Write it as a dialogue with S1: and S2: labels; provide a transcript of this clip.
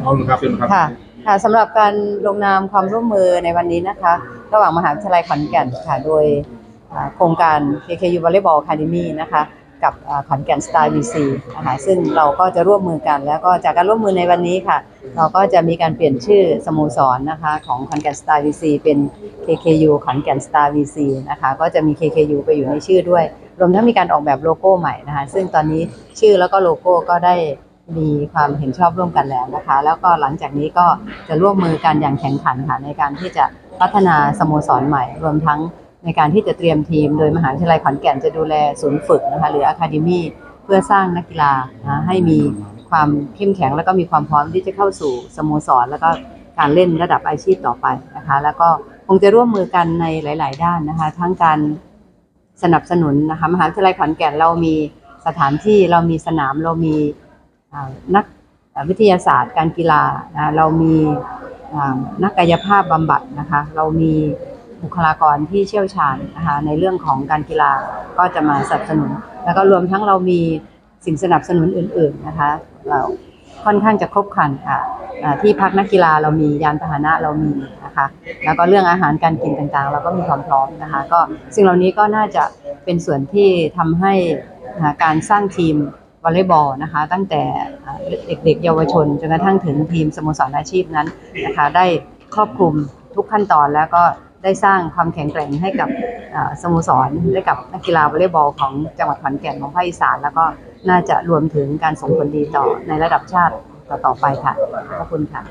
S1: เอาละครับเป็นครับ
S2: ค่ะค่ะสำหรับการลงนามความร่วมมือในวันนี้นะคะ ระหว่างมหาวิทยาลัยขอนแก่นค่ะโดยอ่าโครงการ KKU Volleyball Academy นะคะกับอ่าขอนแก่น Star VC นะคะซึ่งเราก็จะร่วมมือกัน แล้วก็จากการร่วมมือในวันนี้ค่ะ เราก็จะมีการเปลี่ยนชื่อสโมสรนะคะของขอนแก่น Star VC เป็น KKU ขอนแก่น Star VC นะคะก็จะมี KKU ไปอยู่ในชื่อด้วย รวมทั้งมีการออกแบบโลโก้ใหม่นะคะซึ่งตอนนี้ชื่อแล้วก็โลโก้ก็ได้ มีความเห็นชอบร่วมกันแล้วนะคะ แล้วก็หลังจากนี้ก็จะร่วมมือกันอย่างแข็งขันค่ะในการที่จะพัฒนาสโมสรใหม่ รวมทั้งในการที่จะเตรียมทีม โดยมหาวิทยาลัยขอนแก่นจะดูแลศูนย์ฝึกนะคะหรืออะคาเดมีเพื่อสร้างนักกีฬานะให้มีความเข้มแข็ง แล้วก็มีความพร้อมที่จะเข้าสู่สโมสร แล้วก็การเล่นระดับอาชีพต่อไปนะคะ แล้วก็คงจะร่วมมือกันในหลาย ๆ ด้านนะคะ ทั้งการสนับสนุนนะคะมหาวิทยาลัยขอนแก่นเรามีสถานที่เรามีสนามเรามี นักวิทยาศาสตร์การกีฬานะเรามีนักกายภาพบำบัดนะคะเรามีบุคลากรที่เชี่ยวชาญนะคะในเรื่องของการกีฬาก็จะมาสนับสนุน แล้วก็รวมทั้งเรามีสิ่งสนับสนุนอื่น ๆนะคะเราค่อนข้างจะครบครันค่ะที่พักนักกีฬาเรามียานพาหนะเรามีนะคะแล้วก็เรื่องอาหารการกินต่างๆ เราก็มีความพร้อมนะคะก็สิ่งเหล่านี้ก็น่าจะเป็นส่วนที่ทำให้การสร้างทีม วอลเลย์บอลนะคะ ตั้งแต่เด็กๆเยาวชนจนกระทั่งถึงทีมสโมสรอาชีพนั้นนะคะได้ครอบคลุมทุกขั้นตอนแล้วก็ได้สร้างความแข็งแกร่งให้กับสโมสรให้กับนักกีฬาวอลเลย์บอลของจังหวัดขอนแก่นของภาคอีสาน แล้วก็น่าจะรวมถึงการส่งผลดีต่อในระดับชาติต่อๆไปค่ะขอบคุณค่ะ